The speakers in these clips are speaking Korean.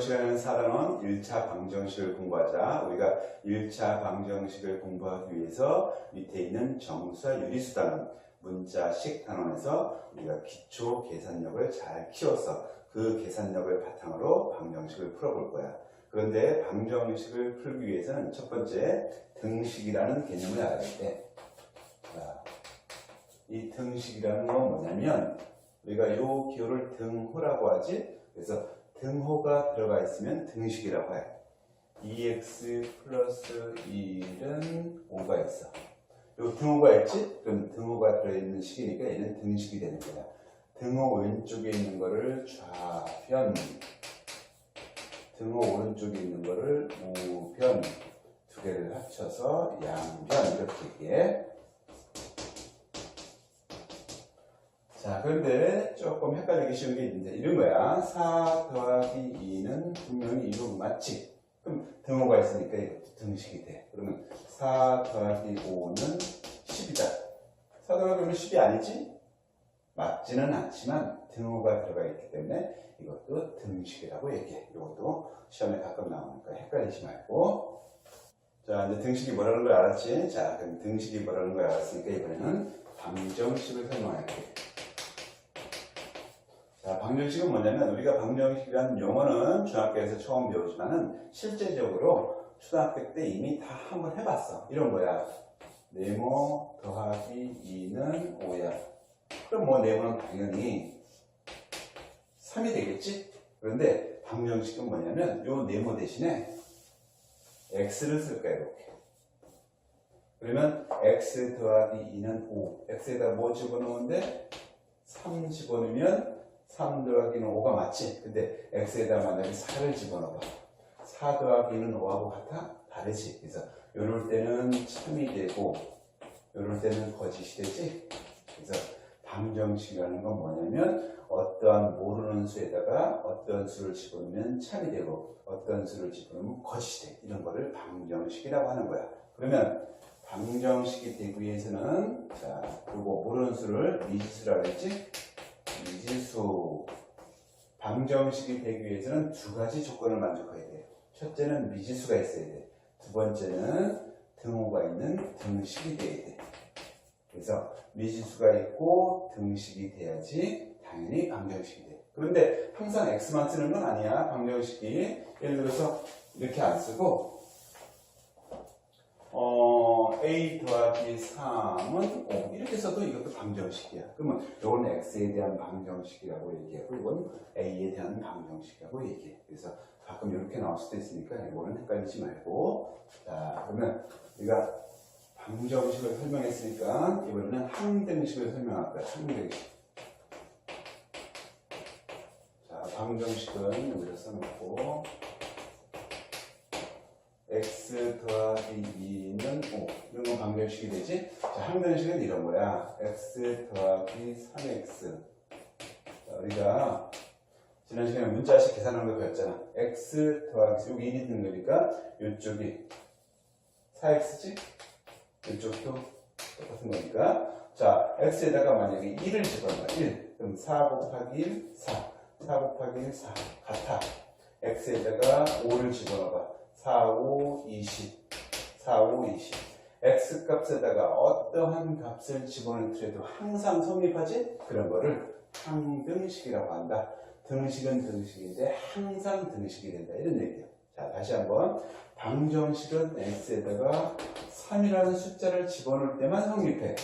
시간에는 4단원 1차 방정식을 공부하자. 우리가 1차 방정식을 공부하기 위해서 밑에 있는 정수와 유리수 단원, 문자식 단원에서 우리가 기초 계산력을 잘 키워서 그 계산력을 바탕으로 방정식을 풀어볼 거야. 그런데 방정식을 풀기 위해서는 첫 번째 등식이라는 개념을 알아야 돼. 자, 이 등식이라는 건 뭐냐면 우리가 이 기호를 등호라고 하지. 그래서 등호가 들어가 있으면 등식이라고 해. 2x 플러스 1은 5가 있어. 요 등호가 있지? 그럼 등호가 들어있는 식이니까 얘는 등식이 되는 거야. 등호 왼쪽에 있는 거를 좌변, 등호 오른쪽에 있는 거를 우변 두 개를 합쳐서 양변 이렇게 얘기해. 자, 그런데 조금 헷갈리기 쉬운 게 있는데, 이런 거야. 4 더하기 2는 분명히 이거 맞지? 그럼 등호가 있으니까 이것도 등식이 돼. 그러면 4 더하기 5는 10이다. 4 더하기 5는 10이 아니지? 맞지는 않지만 등호가 들어가 있기 때문에 이것도 등식이라고 얘기해. 이것도 시험에 가끔 나오니까 헷갈리지 말고. 자, 이제 등식이 뭐라는 걸 알았지? 자, 그럼 등식이 뭐라는 걸 알았으니까 이번에는 방정식을 설명할게. 자, 방정식은 뭐냐면 우리가 방정식이라는 용어는 중학교에서 처음 배우지만은 실제적으로 초등학교 때 이미 다 한번 해봤어. 이런 거야. 네모 더하기 2는 5야. 그럼 뭐 네모는 당연히 3이 되겠지? 그런데 방정식은 뭐냐면 요 네모 대신에 x를 쓸 거야 이렇게. 그러면 x 더하기 2는 5. x에다 뭐 집어넣으면 3 집어넣으면 3 더하기는 5가 맞지? 근데 x에다 만약에 4를 집어넣어봐. 4 더하기는 5하고 같아? 다르지? 그래서 요럴 때는 참이 되고 요럴 때는 거짓이 되지? 그래서 방정식이라는 건 뭐냐면 어떠한 모르는 수에다가 어떤 수를 집어넣으면 참이 되고 어떤 수를 집어넣으면 거짓이 돼. 이런 거를 방정식이라고 하는 거야. 그러면 방정식이 되기 위해서는 자, 요거 모르는 수를 미지수라고 했지? 미지수 방정식이 되기 위해서는 두 가지 조건을 만족해야 돼요. 첫째는 미지수가 있어야 돼. 두 번째는 등호가 있는 등식이 돼야 돼. 그래서 미지수가 있고 등식이 돼야지 당연히 방정식이 돼. 그런데 항상 x만 쓰는 건 아니야. 방정식이 예를 들어서 이렇게 안 쓰고 어, a 더하기 3은 5 이렇게 써도 이것도 방정식이야. 그러면 이건 x에 대한 방정식이라고 얘기하고 이건 a에 대한 방정식이라고 얘기해. 그래서 가끔 이렇게 나올 수도 있으니까 이거는 헷갈리지 말고 자 그러면 우리가 방정식을 설명했으니까 이번에는 항등식을 설명할 거야. 항등식. 자 방정식은 여기다 써놓고 x 더하기 2는 5 이런 건 방정식이 되지? 자, 항등식은 이런 거야. X 더하기 3x 자, 우리가 지난 시간에 문자식 계산하는 거 배웠잖아. X 더하기 여기 1이 든 거니까 이쪽이 4x지? 이쪽도 똑같은 거니까. 자 x에다가 만약에 1을 집어넣어. 1 그럼 4 곱하기 1 4 4 곱하기 1 4 같아. X에다가 5를 집어넣어봐 4, 5, 20. 4, 5, 20. x 값에다가 어떠한 값을 집어넣더라도 항상 성립하지? 그런 거를 항등식이라고 한다. 등식은 등식인데 항상 등식이 된다. 이런 얘기예요. 자, 다시 한번. 방정식은 x에다가 3이라는 숫자를 집어넣을 때만 성립해.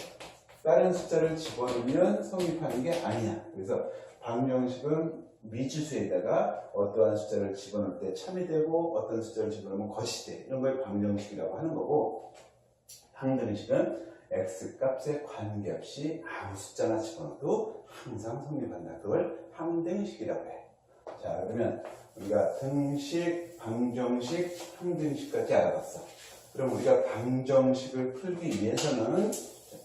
다른 숫자를 집어넣으면 성립하는 게 아니야. 그래서 방정식은 미지수에다가 어떠한 숫자를 집어넣을 때 참이 되고 어떤 숫자를 집어넣으면 것이 돼. 이런 걸 방정식이라고 하는 거고 항등식은 x 값에 관계없이 아무 숫자나 집어넣어도 항상 성립한다. 그걸 항등식이라고 해. 자 그러면 우리가 등식, 방정식, 항등식까지 알아봤어. 그럼 우리가 방정식을 풀기 위해서는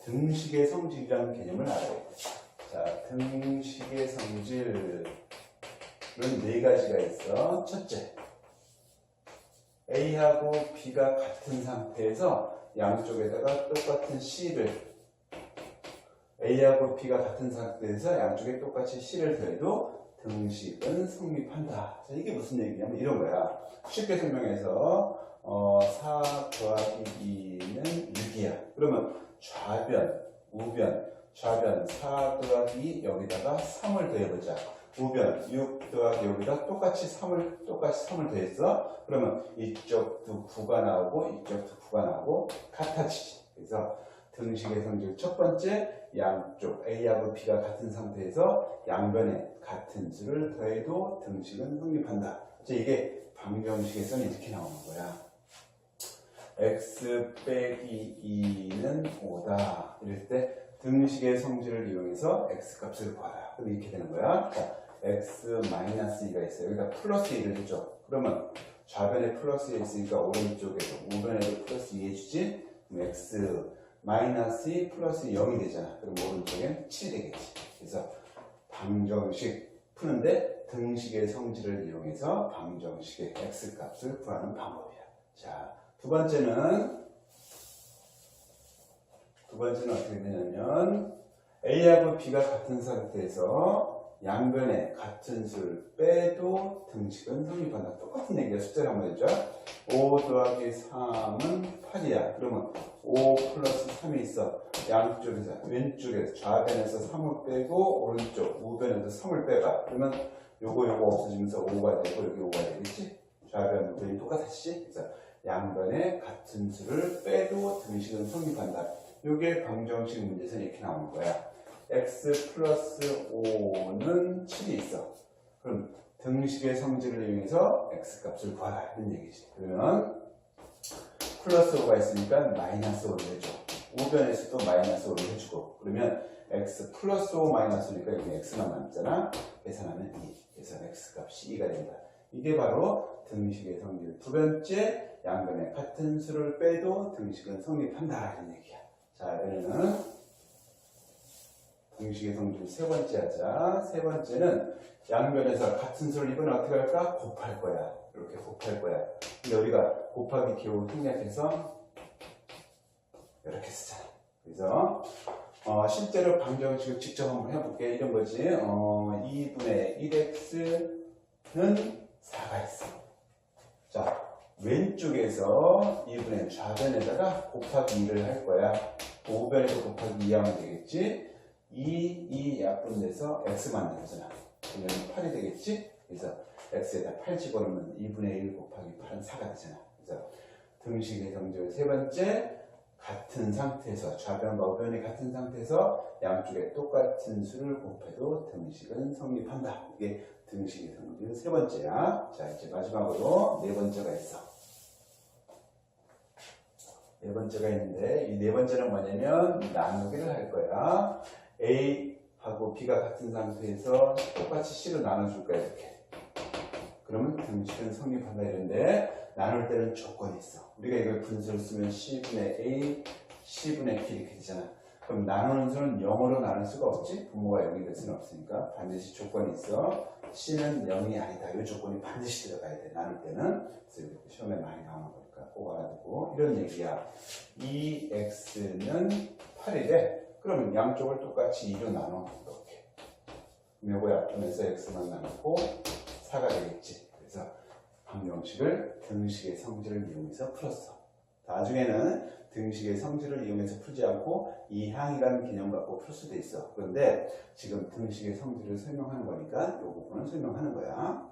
등식의 성질이라는 개념을 알아야 돼. 자, 등식의 성질 은네 가지가 있어. 첫째, A하고 B가 같은 상태에서 양쪽에다가 똑같은 C를 A하고 B가 같은 상태에서 양쪽에 똑같이 C를 더해도 등식은 성립한다. 자, 이게 무슨 얘기냐면 이런 거야. 쉽게 설명해서 어, 4 더하기 2는 6이야. 그러면 좌변, 우변, 좌변 4 더하기 2 여기다가 3을 더해보자. 우변 6 더하기 여기다 똑같이 3을 똑같이 3을 더했어. 그러면 이쪽도 9가 나오고 이쪽도 9가 나오고 같아지지. 그래서 등식의 성질 첫 번째 양쪽 A하고 B가 같은 상태에서 양변에 같은 수를 더해도 등식은 성립한다. 자, 이게 방정식에서는 이렇게 나오는 거야. x 빼기 2는 5다. 이럴 때 등식의 성질을 이용해서 x 값을 구하라. 그럼 이렇게 되는 거야. 자, x 마이너스 2가 있어요. 여기다 플러스 2를 해줘. 그러면 좌변에 플러스 2 있으니까 오른쪽에도 우변에도 플러스 2 해주지. 그럼 x 마이너스 2 플러스 0이 되잖아. 그럼 오른쪽엔 7이 되겠지. 그래서 방정식 푸는데 등식의 성질을 이용해서 방정식의 x 값을 구하는 방법이야. 자, 두 번째는 두 번째는 어떻게 되냐면 A하고 B가 같은 상태에서 양변에 같은 수를 빼도 등식은 성립한다. 똑같은 얘기야. 숫자를 한번 해줘. 5 더하기 3은 8이야. 그러면 5 플러스 3이 있어. 양쪽에서, 왼쪽에서, 좌변에서 3을 빼고, 오른쪽, 우변에서 3을 빼봐. 그러면 요거, 요거 없어지면서 5가 되고, 여기 5가 되겠지? 좌변, 우변이 똑같았지? 그래서 양변에 같은 수를 빼도 등식은 성립한다. 요게 방정식 문제에서 이렇게 나오는 거야. x 플러스 5는 7이 있어. 그럼 등식의 성질을 이용해서 x 값을 구하라. 이런 얘기지. 그러면 플러스 5가 있으니까 마이너스 5를 해줘. 우변에서도 마이너스 5를 해주고. 그러면 x 플러스 5 마이너스니까 여기 x만 남잖아. 계산하면 2. 그래서 x 값이 2가 된다. 이게 바로 등식의 성질. 두 번째, 양변에 같은 수를 빼도 등식은 성립한다. 이런 얘기야. 자, 얘는 등식의 성질 세 번째 하자. 세 번째는 양변에서 같은 수를 입으면 어떻게 할까? 곱할 거야. 이렇게 곱할 거야. 근데 우리가 곱하기 기호 생략해서 이렇게 쓰잖아. 그래서 어, 실제로 방정식을 직접 한번 해볼게. 이런 거지. 어, 2분의 1x는 4가 있어. 자, 왼쪽에서 2분의 좌변에다가 곱하기 2를 할 거야. 우변에서 곱하기 2 하면 되겠지? 2, 2 약분돼서 x만 되잖아. 그러면 8이 되겠지? 그래서 x에다 8 집어넣으면 2분의 1 곱하기 8은 4가 되잖아. 그래서 등식의 성질 세 번째, 같은 상태에서 좌변과 우변이 같은 상태에서 양쪽에 똑같은 수를 곱해도 등식은 성립한다. 이게 등식의 성질 세 번째야. 자, 이제 마지막으로 네 번째가 있어. 네 번째가 있는데 이 네 번째는 뭐냐면 나누기를 할 거야. A하고 B가 같은 상태에서 똑같이 C로 나눠줄 거야 이렇게. 그러면 등식은 성립한다 이런데 나눌 때는 조건이 있어. 우리가 이걸 분수를 쓰면 C분의 A, C분의 B 이렇게 되잖아. 그럼 나누는 수는 0으로 나눌 수가 없지? 부모가 0이 될 수는 없으니까 반드시 조건이 있어. C는 0이 아니다. 이 조건이 반드시 들어가야 돼. 나눌 때는. 그래서 시험에 많이 나오는 거니까 꼭 알아두고. 이런 얘기야. 2x는 8이래. 그러면 양쪽을 똑같이 2로 나눠. 이렇게. 그럼 요거 약분해서 x만 남고 4가 되겠지. 그래서 방정식을 등식의 성질을 이용해서 풀었어. 나중에는 등식의 성질을 이용해서 풀지 않고 이항이라는 개념 갖고 풀 수도 있어. 그런데 지금 등식의 성질을 설명하는 거니까 이 부분을 설명하는 거야.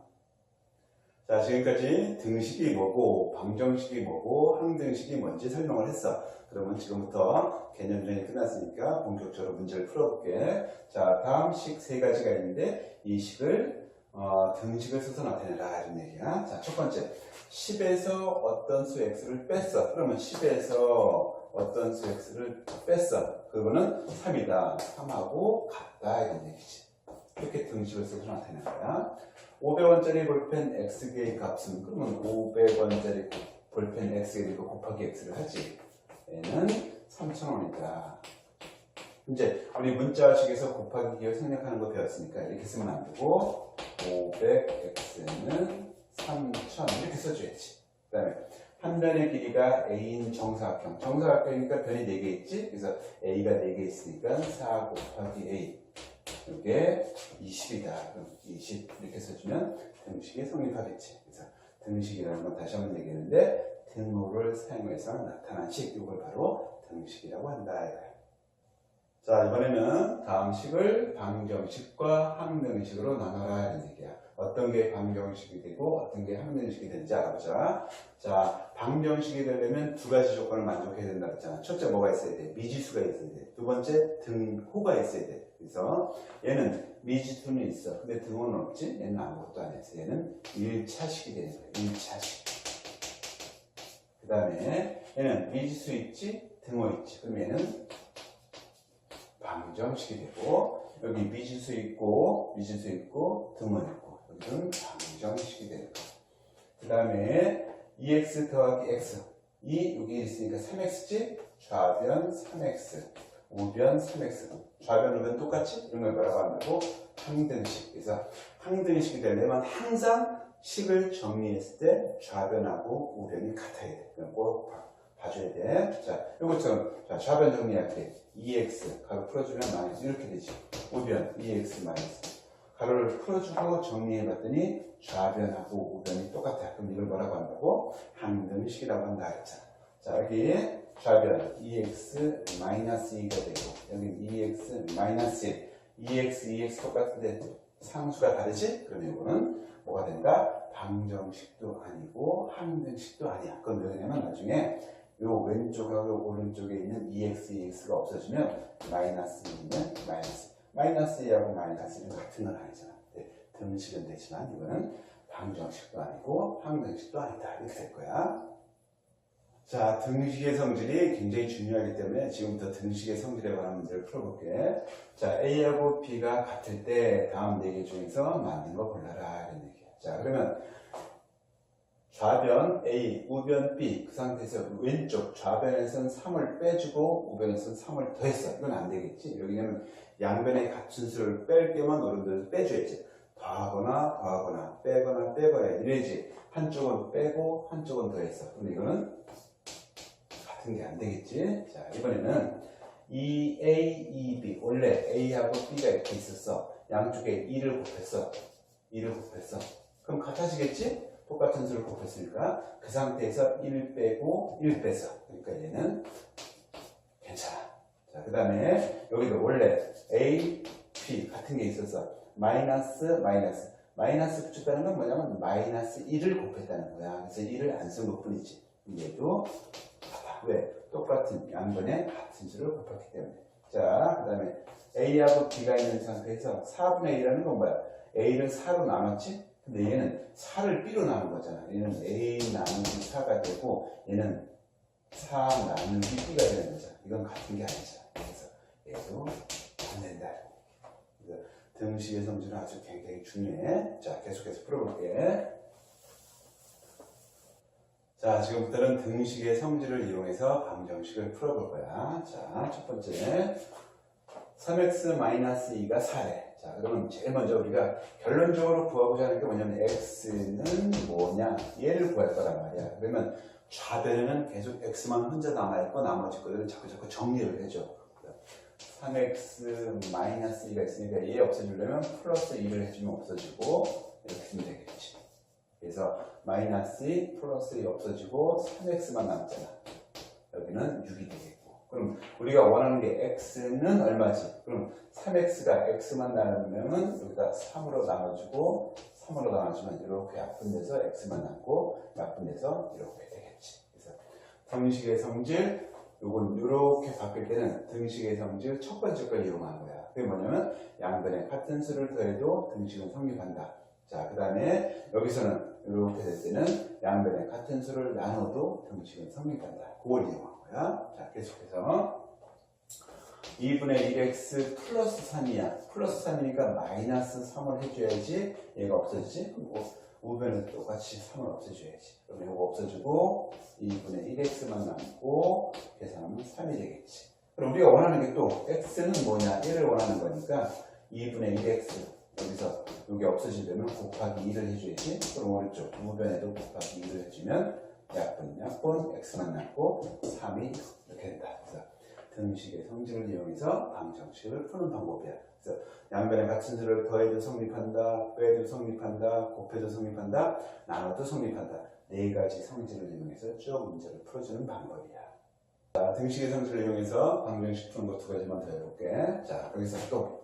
자, 지금까지 등식이 뭐고, 방정식이 뭐고, 항등식이 뭔지 설명을 했어. 그러면 지금부터 개념전이 끝났으니까 본격적으로 문제를 풀어볼게. 자, 다음 식 세 가지가 있는데, 이 식을, 어, 등식을 써서 나타내라. 이런 얘기야. 자, 첫 번째. 10에서 어떤 수 x를 뺐어. 그러면 10에서 어떤 수 x를 뺐어. 그거는 3이다. 3하고 같다. 이런 얘기지. 이렇게 등식을 써서 나타내는 거야. 500원짜리 볼펜 x개의 값은 그러면 500원짜리 볼펜 x개를 곱하기 x를 하지. 얘는 3,000원이다. 이제 우리 문자식에서 곱하기 기호 생략하는 거 배웠으니까 이렇게 쓰면 안 되고 500x는 3,000 이렇게 써줘야지. 그 다음에 한 변의 길이가 a인 정사각형. 정사각형이니까 변이 4개 있지? 그래서 a가 4개 있으니까 4 곱하기 a. 이게 20이다. 그럼 20 이렇게 써주면 등식이 성립하겠지. 그래서 등식이라는 건 다시 한번 얘기했는데 등호를 사용해서 나타난 식 이걸 바로 등식이라고 한다. 자 이번에는 다음 식을 방정식과 항등식으로 나눠라 이런 얘기야. 어떤 게 방정식이 되고 어떤 게 항등식이 되는지 알아보자. 자 방정식이 되려면 두 가지 조건을 만족해야 된다 그랬잖아. 첫째 뭐가 있어야 돼? 미지수가 있어야 돼. 두 번째 등호가 있어야 돼. 그래서 얘는 미지수는 있어. 근데 등호는 없지? 얘는 아무것도 안 했어. 얘는 1차식이 되는 거야. 1차식. 그 다음에 얘는 미지수 있지? 등호 있지? 그럼 얘는 방정식이 되고 여기 미지수 있고 미지수 있고 등호 있고 여기는 방정식이 되는 거야. 그 다음에 2x 더하기 x 이 여기 있으니까 3x지? 좌변 3x 우변 3x 좌변 우변 똑같이 이런 걸 뭐라고 한다고? 항등식 그래서 항등식이 되려면 항상 식을 정리했을 때 좌변하고 우변이 같아야 돼 그럼 꼭 봐- 봐줘야 돼. 자, 이것처럼 자, 좌변 정리할 때 2x 가로 풀어주면 마이너스 이렇게 되지. 우변 2x 마이너스 가로를 풀어주고 정리해봤더니 좌변하고 우변이 똑같아. 그럼 이걸 뭐라고 한다고? 항등식이라고 한다 했잖아. 자, 여기 좌변 2x 마이너스 2가 되고 여기 2x 마이너스 1 2x, 2x 똑같은데 상수가 다르지? 그러면 이거는 뭐가 된다? 방정식도 아니고 항등식도 아니야. 그럼 왜 그러냐면 나중에 요 왼쪽하고 오른쪽에 있는 2x, 2x가 없어지면 마이너스 2는 마이너스 마이너스 2하고 마이너스 1은 같은 건 아니잖아. 네, 등식은 되지만 이거는 방정식도 아니고 항등식도 아니다. 이렇게 될 거야. 자, 등식의 성질이 굉장히 중요하기 때문에 지금부터 등식의 성질에 관한 문제를 풀어볼게. 자, A하고 B가 같을 때 다음 네 개 중에서 맞는 거 골라라. 이런 얘기야. 자, 그러면 좌변 A, 우변 B 그 상태에서 왼쪽 좌변에서는 3을 빼주고 우변에서는 3을 더했어. 이건 안 되겠지. 여기는 양변의 같은 수를 뺄 때만 어른들 빼줘야지. 더하거나 더하거나 빼거나 빼거나 이래야지. 한쪽은 빼고 한쪽은 더했어. 근데 이거는 같은 게 안 되겠지. 자, 이번에는 2A, 2B. 원래 A하고 B가 이렇게 있었어. 양쪽에 2를 곱했어. 2를 곱했어. 그럼 같아지겠지? 똑같은 수를 곱했으니까 그 상태에서 1 빼고 1 뺐어. 그러니까 얘는 괜찮아. 자, 그 다음에 여기도 원래 A, B 같은 게 있었어. 마이너스, 마이너스. 마이너스 붙였다는 건 뭐냐면 마이너스 1을 곱했다는 거야. 그래서 1을 안 쓴 것 뿐이지. 얘도. 왜? 똑같은 양변에 같은 수를 곱했기 때문에. 자, 그 다음에 A하고 B가 있는 상태에서 4분의 1이라는 건 뭐야? A를 4로 나눴지? 근데 얘는 4를 B로 나눈 거잖아. 얘는 A 나누기 4가 되고 얘는 4 나누기 B가 되는 거잖아. 이건 같은 게 아니잖아. 그래서 얘도 안 된다. 그래서 등식의 성질은 아주 굉장히 중요해. 자, 계속해서 풀어볼게. 자, 지금부터는 등식의 성질을 이용해서 방정식을 풀어볼 거야. 자, 첫 번째. 3x-2가 4래. 자, 그러면 제일 먼저 우리가 결론적으로 구하고자 하는 게 뭐냐면 x는 뭐냐? 얘를 구할 거란 말이야. 그러면 좌변에는 계속 x만 혼자 남아있고 나머지 것들은 자꾸 자꾸 정리를 해줘. 3x-2가 있으니까 얘 없애주려면 플러스 2를 해주면 없어지고 이렇게 쓰면 되겠지. 그래서 마이너스 2 플러스 2 없어지고 3x만 남잖아. 여기는 6이 되겠고. 그럼 우리가 원하는 게 x는 얼마지? 그럼 3x가 x만 나누면 여기다 3으로 나눠주고 3으로 나눠주면 이렇게 약분 돼서 x만 남고 약분 돼서 이렇게 되겠지. 그래서 등식의 성질 요건 이렇게 바뀔 때는 등식의 성질 첫 번째 걸 이용한 거야. 그게 뭐냐면 양변에 같은 수를 더해도 등식은 성립한다. 자, 그 다음에 여기서는 이렇게 될 때는 양변에 같은 수를 나눠도 등식은 성립한다. 그걸 이용한 거야. 자, 계속해서 2분의 1x 플러스 3이야. 플러스 3이니까 마이너스 3을 해줘야지 얘가 없어지지? 그럼 우- 우변은 똑같이 3을 없애줘야지. 그럼 이거 없어지고 2분의 1x만 남고 계산하면 3이 되겠지. 그럼 우리가 원하는 게 또 x는 뭐냐? 1을 원하는 거니까 2분의 1x 여기서 여기 없어지려면 곱하기 2를 해줘야지. 그럼 오른쪽 우변에도 곱하기 2를 해주면 약분, 약분, x만 남고 3이 이렇게 된다. 그래서 등식의 성질을 이용해서 방정식을 푸는 방법이야. 그래서 양변의 같은 수를 더해도 성립한다, 빼도 성립한다, 곱해도 성립한다, 나눠도 성립한다. 네 가지 성질을 이용해서 쭉 문제를 풀어주는 방법이야. 자, 등식의 성질을 이용해서 방정식 푸는 거 두 가지만 더 해볼게. 자, 여기서 또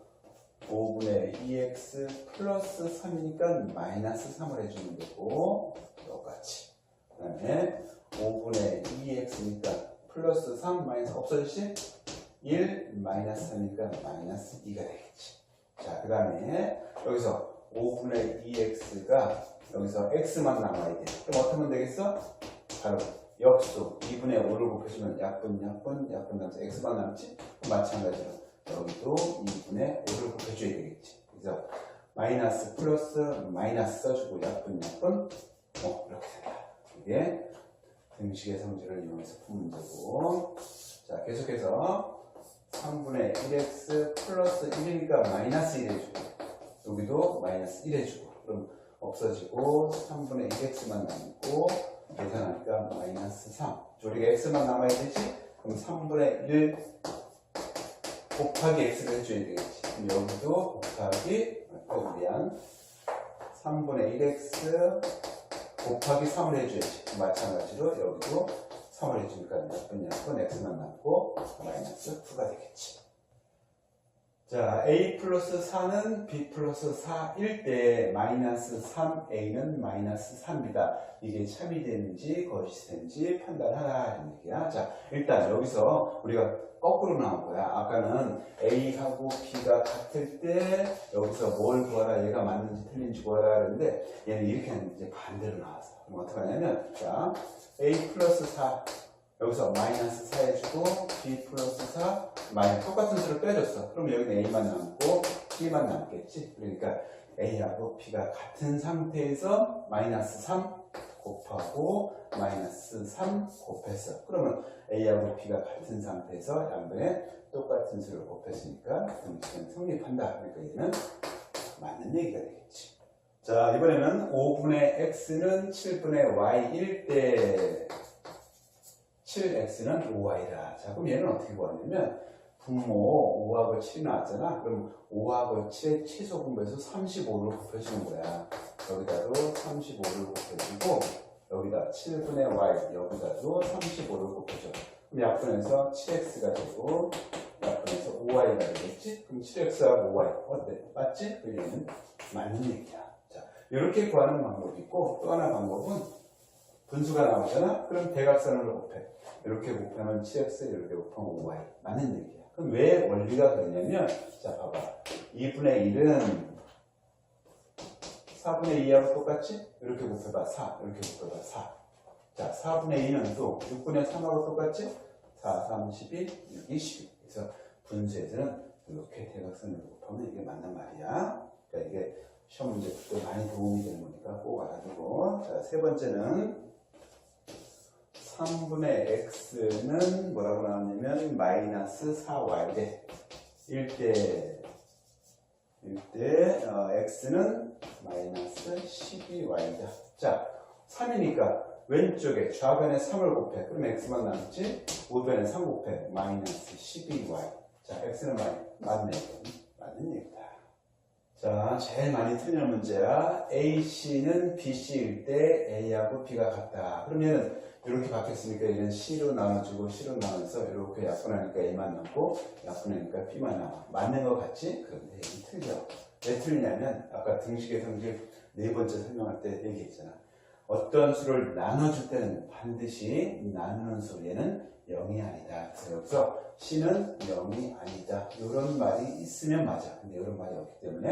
5분의 2x 플러스 3이니까 마이너스 3을 해주면 되고 똑같이 그 다음에 5분의 2x니까 플러스 3 마이너스 없어지지? 1 마이너스 3이니까 마이너스 2가 되겠지 자 그 다음에 여기서 5분의 2x가 여기서 x만 남아야 돼 그럼 어떻게 하면 되겠어? 바로 역수 2분의 5를 곱해주면 약분 약분 약분 남아서 x만 남지? 마찬가지로 여기도 2분의 5를 곱해줘야 되겠지. 그래서 마이너스 플러스 마이너스 써주고 약분 약분 어 이렇게 이게 등식의 성질을 이용해서 푼 문제고 자 계속해서 3분의 1x 플러스 1이니까 마이너스 1 해주고 여기도 마이너스 1 해주고 그럼 없어지고 3분의 1x만 남고 계산하니까 마이너스 3 우리가 x만 남아야 되지 그럼 3분의 1 곱하기 x를 해줘야 되겠지. 그럼 여기도 곱하기, 어, 미안. 3분의 1x 곱하기 3을 해줘야지. 마찬가지로 여기도 3을 해주니까 몇분 약분 x만 남고 마이너스 2가 되겠지. 자, a 플러스 4는 b 플러스 4일 때 마이너스 3a는 마이너스 3이다. 이게 참이 되는지 거짓이 되는지 판단하라는 얘기야. 자, 일단 여기서 우리가 거꾸로 나온 거야. 아까는 A하고 B가 같을 때 여기서 뭘 구하라, 얘가 맞는지 틀린지 구하라 그랬는데 얘는 이렇게 하는 이제 반대로 나왔어. 그럼 어떻게 하냐면 자 A 플러스 4 여기서 마이너스 4 해주고 B 플러스 4 마이너스 똑같은 수를 빼줬어. 그럼 여기는 A만 남고 B만 남겠지. 그러니까 A하고 B가 같은 상태에서 마이너스 3 곱하고 마이너스 3 곱했어. 그러면 A하고 B가 같은 상태에서 양변에 똑같은 수를 곱했으니까 등식은 성립한다. 그러니까 얘는 맞는 얘기가 되겠지. 자, 이번에는 5분의 x는 7분의 y일 때 7x는 5y라. 자, 그럼 얘는 어떻게 구하냐면 분모 5하고 7이 나왔잖아. 그럼 5하고 7의 최소 분모에서 35를 곱해주는 거야. 여기다도 35를 곱해주고 여기다 7분의 y 여기다도 35를 곱해줘. 그럼 약분해서 7x가 되고 약분해서 5y가 되겠지? 그럼 7x하고 5y 어때? 맞지? 그 얘는 맞는 얘기야. 자, 이렇게 구하는 방법이 있고 또 하나 방법은 분수가 나오잖아? 그럼 대각선으로 곱해. 이렇게 곱하면 7x, 이렇게 곱하면 5y. 맞는 얘기야. 그럼 왜 원리가 그러냐면, 자, 봐봐. 2분의 1은 4분의 2하고 똑같지? 이렇게 곱해봐. 4. 이렇게 곱해봐. 4. 자, 4분의 2는 또 6분의 3하고 똑같지? 4, 3, 12, 6, 2, 12. 그래서 분수에서는 이렇게 대각선으로 곱하면 이게 맞는 말이야. 그러니까 이게 시험 문제 때 많이 도움이 되는 거니까 꼭 알아두고. 자, 세 번째는 3분의 x는 뭐라고 나왔냐면 마이너스 4y 1대 1대 어, x는 마이너스 12y다. 자, 3이니까 왼쪽에 좌변에 3을 곱해. 그럼 x만 남지? 우변에 3 곱해. 마이너스 12y. 자, x는 많이 맞네. 맞는 얘기다. 자, 제일 많이 틀리는 문제야. AC는 BC일 때 A하고 B가 같다. 그러면 이렇게 바뀌었으니까 얘는 C로 나눠주고 C로 나눠서 이렇게 약분하니까 A만 남고 약분하니까 B만 나와. 맞는 것 같지? 그런데 얘는 틀려. 왜 틀리냐면 아까 등식의 성질 네 번째 설명할 때 얘기했잖아. 어떤 수를 나눠줄 때는 반드시 나누는 수 얘는 0이 아니다. 그래서 여기서 C는 0이 아니다. 이런 말이 있으면 맞아. 근데 이런 말이 없기 때문에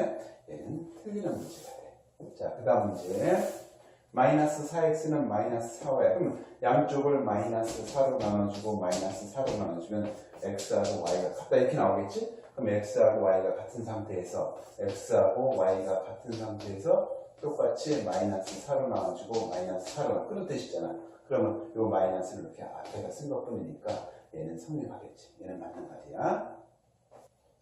얘는 틀리는 문제가 돼. 자, 그 다음 문제. 마이너스 4x는 마이너스 4y. 그럼 양쪽을 마이너스 4로 나눠주고 마이너스 4로 나눠주면 x하고 y가 같다 이렇게 나오겠지? 그럼 x하고 y가 같은 상태에서 x하고 y가 같은 상태에서 똑같이 마이너스 4로 나눠주고 마이너스 4로 그런 뜻이잖아. 그러면 이 마이너스를 이렇게 앞에다 쓴 것뿐이니까 얘는 성립하겠지. 얘는 맞는 말이야.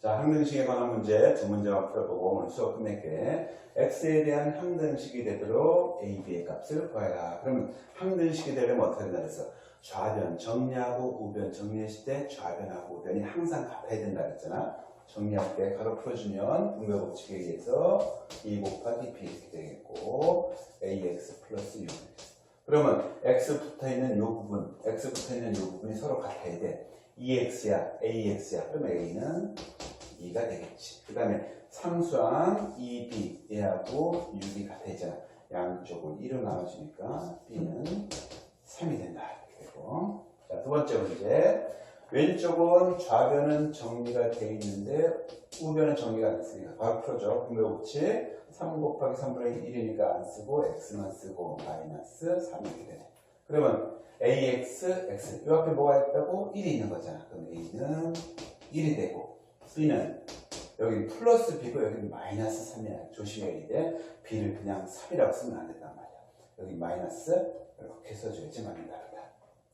자, 항등식에 관한 문제 두 문제만 풀어보고 오늘 수업 끝낼게. x에 대한 항등식이 되도록 a, b의 값을 구하라. 그러면 항등식이 되려면 어떻게 된다 그래서 좌변 정리하고 우변 정리했을 때 좌변하고 우변이 항상 같아야 된다 그랬잖아. 정리할 때 가로 풀어주면 분배 법칙에 의해서 2 곱하기 b 이렇게 되겠고 ax 플러스 6 그러면 x 붙어 있는 요 부분, x 붙어 있는 요 부분이 서로 같아야 돼. 2x야, ax야. 그럼 a는 2가 되겠지. 그 다음에 상수항 2b 얘하고 6이 같아지잖아. 양쪽을 1로 나눠주니까 b는 3이 된다. 되고. 자, 두 번째 문제. 왼쪽은 좌변은 정리가 돼 있는데 우변은 정리가 안 됐으니까 바로 풀어줘. 분배법칙 3 곱하기 3분의 1이니까 안 쓰고 x만 쓰고 마이너스 3 이렇게 되네. 그러면 ax, x 이 앞에 뭐가 있다고? 1이 있는 거잖아. 그럼 a는 1이 되고 b는 여기 플러스 b고 여기 마이너스 3이야. 조심해야 돼. b를 그냥 3이라고 쓰면 안 된단 말이야. 여기 마이너스 이렇게 써줘야지 맞는 다르다.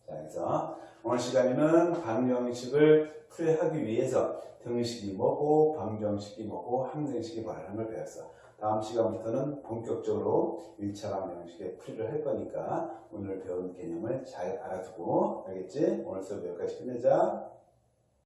자, 그래서 오늘 시간에는 방정식을 풀이하기 위해서 등식이 뭐고 방정식이 뭐고 항등식이 뭐라는 걸 배웠어. 다음 시간부터는 본격적으로 1차 방정식의 풀이를 할 거니까 오늘 배운 개념을 잘 알아두고 알겠지? 오늘 수업 여기까지 끝내자.